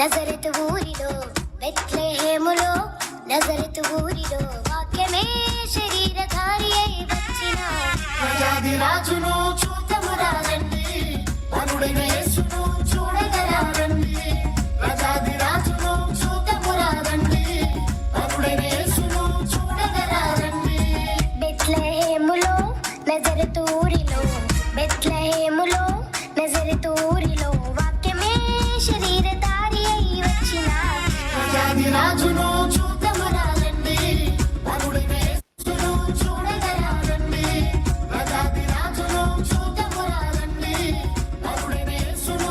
నజరతు ఊరిలో బెత్లేహేములో నజరతు ఊరిలో వాక్యమే శరీరధారి అయి వచ్చిన ప్రజాది రాజును చూతము రారండి వరుడైన యేసును చూడగరారండి ప్రజాది రాజును చూతము రారండి వరుడైన యేసును చూడగరారండి బెత్లేహేములో నజరతు ఊరిలో బెత్లేహేములో నజరతు ఊరిలో ప్రజాది రాజును చూతము రారండి వరుడైన యేసును చూడగరారండి ప్రజాది రాజును చూతము రారండి వరుడైన యేసును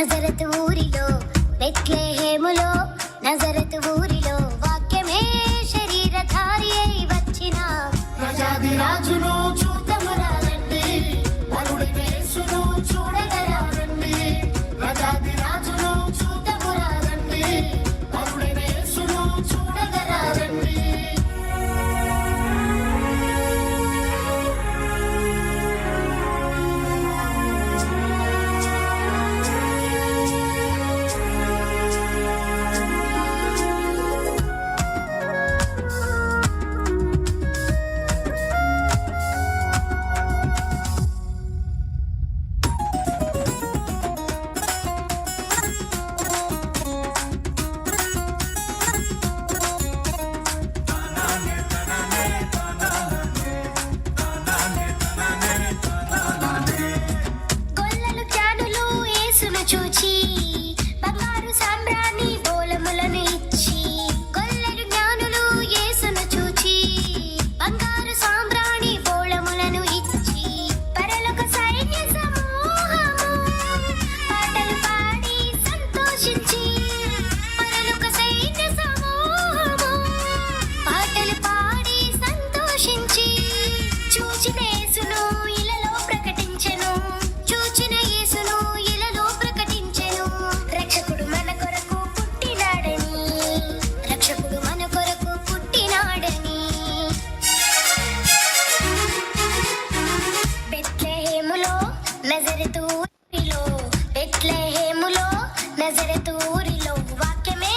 నజరత్ ఊరిలో బెత్లెహేములో నజరత్ ఊరి నజరతు ఊరిలో ఊరిలో వాక్యమే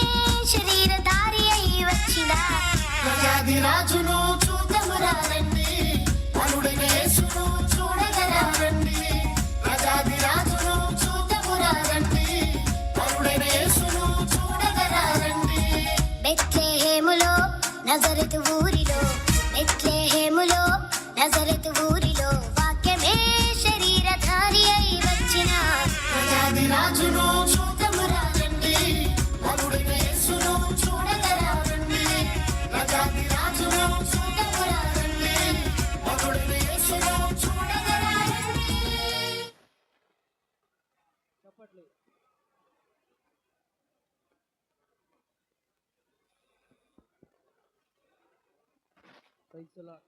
శరీరధారి అయి వచ్చిన. ప్రజాది రాజును చూతము రారండి వరుడైన యేసును చూడగరారండి ప్రజాది రాజును చూతము రారండి వరుడైన యేసును చూడగరారండి బెత్లెహేములో నజరతు ఊరిలో నజరతు ఊరిలో రాజును చూతము రారండి వరుడైన యేసును చూడగరారండి ప్రజాది రాజును చూతము రారండి వరుడైన యేసును చూడగరారండి ప్రైజ్ ద లార్డ్.